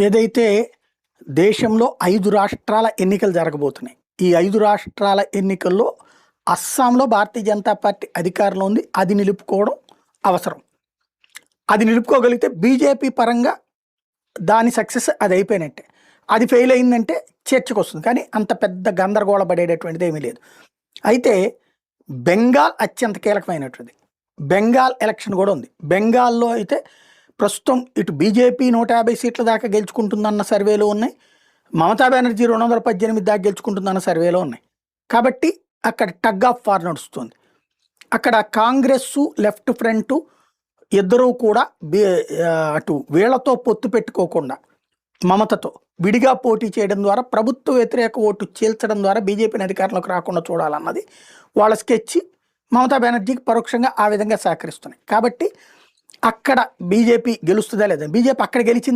ఏదైతే దేశంలో ఐదు రాష్ట్రాల ఎన్నికలు జరగబోతున్నాయి ఈ ఐదు రాష్ట్రాల ఎన్నికల్లో అస్సాంలో భారతీయ జనతా పార్టీ అధికారంలో ఉంది. అది నిలుపుకోవడం అవసరం. అది నిలుపుకోగలిగితే బీజేపీ పరంగా దాని సక్సెస్ అది అయిపోయినట్టే. అది ఫెయిల్ అయిందంటే చర్చకు వస్తుంది. కానీ అంత పెద్ద గందరగోళ పడేటటువంటిది ఏమీ లేదు. అయితే బెంగాల్ అత్యంత కీలకమైనటువంటిది. బెంగాల్ ఎలక్షన్ కూడా ఉంది. బెంగాల్లో అయితే ప్రస్తుతం ఇటు బీజేపీ నూట యాభై సీట్ల దాకా గెలుచుకుంటుందన్న సర్వేలు ఉన్నాయి. మమతా బెనర్జీ రెండు వందల పద్దెనిమిది దాకా గెలుచుకుంటుందన్న సర్వేలో ఉన్నాయి. కాబట్టి అక్కడ టగ్ ఆఫ్ వార్ నడుస్తుంది. అక్కడ కాంగ్రెస్ లెఫ్ట్ ఫ్రంట్ ఇద్దరూ కూడా అటు వీళ్ళతో పొత్తు పెట్టుకోకుండా మమతతో విడిగా పోటీ చేయడం ద్వారా ప్రభుత్వ వ్యతిరేక ఓటు చీల్చడం ద్వారా బీజేపీని అధికారంలోకి రాకుండా చూడాలన్నది వాళ్ళ స్కెచ్ మమతా బెనర్జీకి పరోక్షంగా ఆ విధంగా సహకరిస్తున్నాయి. కాబట్టి అక్కడ బీజేపీ గెలుస్తుందా లేదా? బీజేపీ అక్కడ గెలిచింది